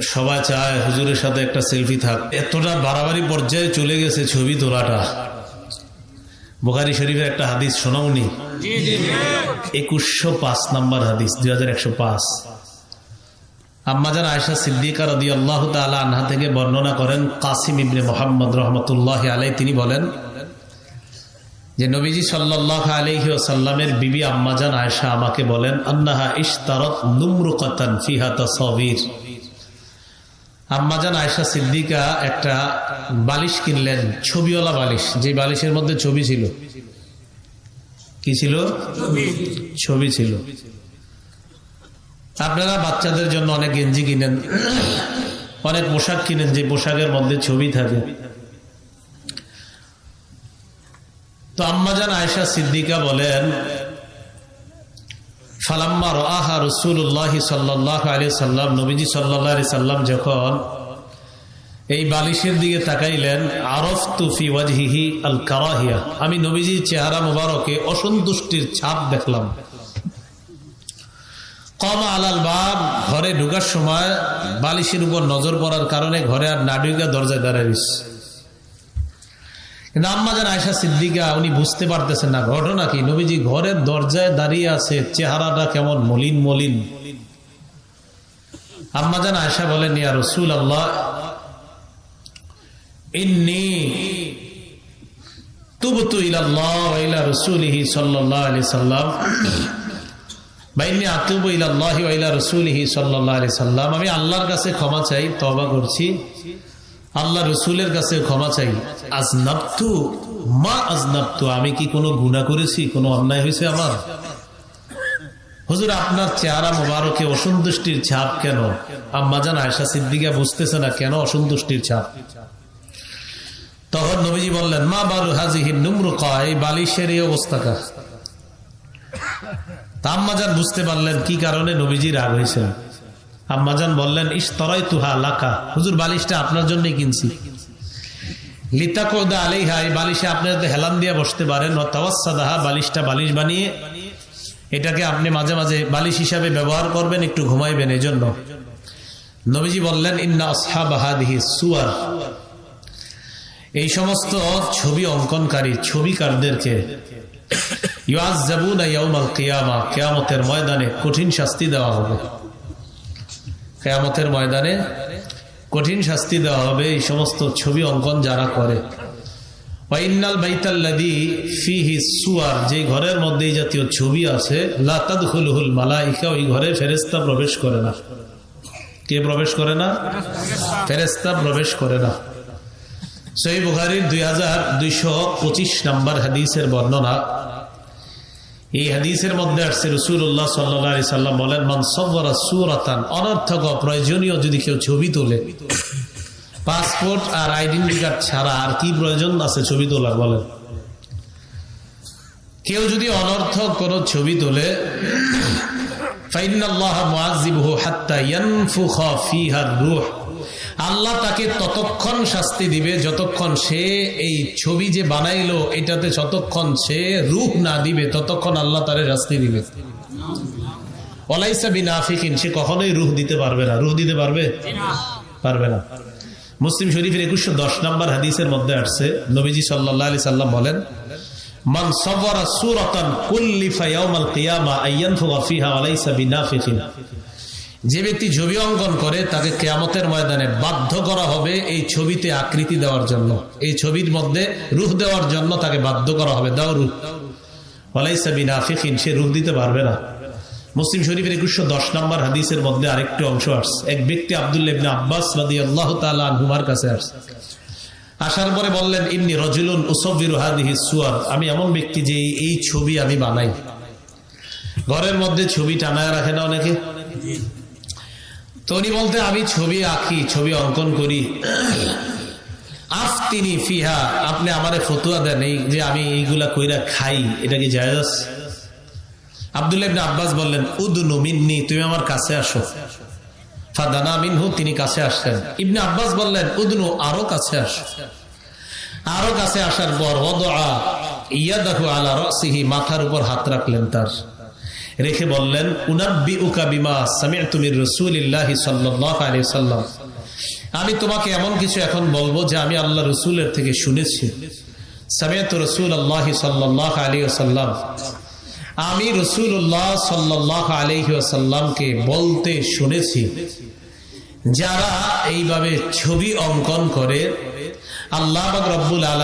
সবাই চায় হুজুরের সাথে একটা সেলফি থাক। এতটা বাড়াবাড়ি পর্যায়ে চলে গেছে ছবি তোলাটা। বোখারি শরীফের একটা হাদিস শোনাওনি? একুশশো পাঁচ নাম্বার হাদিস দুই হাজার একশো পাঁচ। আম্মাজান আয়সা সিদ্দিকা রদি আল্লাহ তালা আনহা থেকে বর্ণনা করেন কাসিম ইবনে মোহাম্মদ রহমতুল্লাহ আলাই তিনি বলেন যে নবীজি সাল্লাহ আলহি ওসাল্লামের বিবি আম্মাজান আয়সা আমাকে বলেন আন্নাহা ইশতারত নুমরুকাতান ফিহাতা সবির আম্মাজান আয়সা সিদ্দিকা একটা বালিশ কিনলেন ছবিওয়ালা বালিশ যে বালিশের মধ্যে ছবি ছিল। কি ছিল? ছবি। ছিল। আপনারা বাচ্চাদের জন্য অনেক গেঞ্জি কিনেন অনেক পোশাক কিনেন যে পোশাকের মধ্যে ছবি থাকে। তো আম্মাজান আয়সা সিদ্দিকা বলেন ফালাম্মা রাহা রসুল্লাহ সাল্লাহ আলি সাল্লাম, নবীজি সাল্লাহ আলি সাল্লাম যখন এই বালিশের দিকে তাকাইলেন আরফ তুফি ওয়াজহিহি আল কারাহিয়া আমি নবীজির চেহারা মুবারকে অসন্তুষ্টির ছাপ দেখলাম। কম আলাল বাব, ঘরে ঢুকার সময় বালিশের উপর নজর পড়ার কারণে ঘরে আর না ঢুকা দরজায় দাঁড়াইস কিন্তু আম্মাজান আয়সা সিদ্দিকা, উনি বুঝতে পারতেছেন না ঘটনা কি। নবীজি ঘরের দরজায় দাঁড়িয়ে আছে, চেহারাটা কেমন মলিন মলিন। আম্মাজান আয়সা বলেন, ইয়া রসুল আল্লাহ ইন্নি তুবতু ইলাল্লাহ ইলা রাসূলিহি সাল্লাল্লাহু আলাইহি সাল্লাম বাইনি আতুবু ইলাল্লাহি ওয়া ইলা রাসূলিহি সাল্লাল্লাহু আলাইহি সাল্লাম। আমি আল্লাহর কাছে ক্ষমা চাই, তওবা করছি। আল্লাহ রসুলের কাছে ক্ষমা চাই। আজনাবতু, মা আজনাবতু, আমি কি কোনো গুণা করেছি? কোনো অন্যায় হয়েছে আমার? হুজুর, আপনার চেহারা মোবারকে অসন্তুষ্টির ছাপ কেন? আম্মাজান আয়সা সিদ্দিকা বুঝতেছে না কেন অসন্তুষ্টির ছাপ? তখন নবীজি বললেন, মা বারু হাজিহিন নুমরু কয় বালিশের এই অবস্থাকা তা আম্মাজান বুঝতে পারলেন কি কারণে নবীজি রাগ হয়েছেন। আম্মাজান বললেন ইস্তরাই তুহা লাকা। হুজুর, বালিশটা আপনার জন্যই কিনছি। লিতা কোদা আলিহা এই বালিশে আপনি যাতে হেলান দিয়ে বসতে পারেন অতাওয়াসাদাহা বালিশটা বালিশ বানিয়ে এটাকে আপনি মাঝে মাঝে বালিশ হিসাবে ব্যবহার করবেন, একটু ঘুমাইবেন এই জন্য নবীজি বললেন, ইন্না আসহাবাহাদিহি সুয়ার। এই সমস্ত ছবি অঙ্কনকারী ছবিকারদেরকে ইয়াজ কেয়ামা, কেয়ামতের ময়দানে কঠিন শাস্তি দেওয়া হবে। কেয়ামতের ময়দানে কঠিন শাস্তি দেওয়া হবে, এই সমস্ত ছবি অঙ্কন যারা করে। ওয়াইনাল বাইতাল্লাদি ফিহি সুয়ার, যে ঘরের মধ্যে এই জাতীয় ছবি আছে লাতাদুল মালাইকা, ওই ঘরে ফেরেস্তা প্রবেশ করে না। কে প্রবেশ করে না? ফেরেস্তা প্রবেশ করে না। সহি বুখারির দুই হাজার দুইশো পঁচিশ নাম্বার হাদিসের বর্ণনা এই হাদিসের মধ্যে আসছে রসুল্লাহ সাল্লি সাল্লাম বলেন মনসবরা সুরাতান অনর্থক প্রয়োজনীয় যদি কেউ ছবি তোলে। পাসপোর্ট আর আইডেন্টি কার্ড ছাড়া আর কি প্রয়োজন আছে ছবি তোলার, বলেন। কেউ যদি অনর্থক কোন ছবি তোলে আল্লাহ তাকে ততক্ষণ শাস্তি দিবে, যতক্ষণ সে এই ছবি যে বানাইলো, এটাতে যতক্ষণ সে রূপ না দিবে, ততক্ষণ আল্লাহ তারে শাস্তি দিবে। অলাইসা বিন আফিকিন, সে কখনোই রুহ দিতে পারবে না। রুহ দিতে পারবে? পারবে না। মুসলিম শরীফের একুশশো দশ নম্বর হাদিসের মধ্যে আসছে, নবীজি সাল্লাহ আলি সাল্লাম বলেন, মান সবরা কুল্লিফা ইয়াউমাল কিয়ামা আইয়ানফুগা ফিহা ওয়ালাইসা বিনাফিকিন যে ব্যক্তি ছবি অঙ্কন করে, তাকে কেয়ামতের ময়দানে বাধ্য করা হবে এই ছবিতে আকৃতি দেওয়ার জন্য। এই ছবির মধ্যে রুহ দেওয়ার জন্য তাকে বাধ্য করা হবে। দাও রুহ। সে রুহ দিতে পারবে না। মুসলিম শরীফের একুশশো দশ নম্বর হাদিসের মধ্যে আরেকটি অংশ আসছে। এক ব্যক্তি আবদুল্লাহ আব্বাস রাদি আল্লাহ তালুমার কাছে আসছে। আসার পরে বললেন ইমনি রজুলুন উসবির হাদিহি সুয়ার। আমি এমন ব্যক্তি যে এই ছবি আমি বানাই। ঘরের মধ্যে ছবি টানায় রাখে না অনেকে? তো উনি বলতে, আমি ছবি আঁকি, ছবি অঙ্কন করি। আফ তিনি ফিহা, আপনি আমারে ফতুয়া দেন, এই যে আমি এইগুলা কইরা খাই, এটা কি আবদুল্লাহ আব্বাস বললেন, উদনু মিন্নি, তুমি আমার কাছে আসো। ফাদানা মিনহু, তিনি কাছে আসলেন। ইবনে আব্বাস বললেন, উদনু, আরও কাছে আসো। আরও কাছে আসার পর ওদা ইয়াদাহু আলা রাসিহি, মাথার উপর হাত রাখলেন তার। রেখে বললেন উনাব্বি উকা বিমা সামিয়া তুমি রসুল্লাহ সাল্লাহ আলী সাল্লাম আমি তোমাকে এমন কিছু এখন বলব যে আমি আল্লাহ রসুলের থেকে শুনেছি। সামিয়াত রসুল আল্লাহ সাল্লাহ আলী আমি রসুল্লাহ সাল্লাহ বলতে শুনেছি। যারা এইভাবে ছবি অঙ্কন করে, আল্লাহ রব্বুল আলম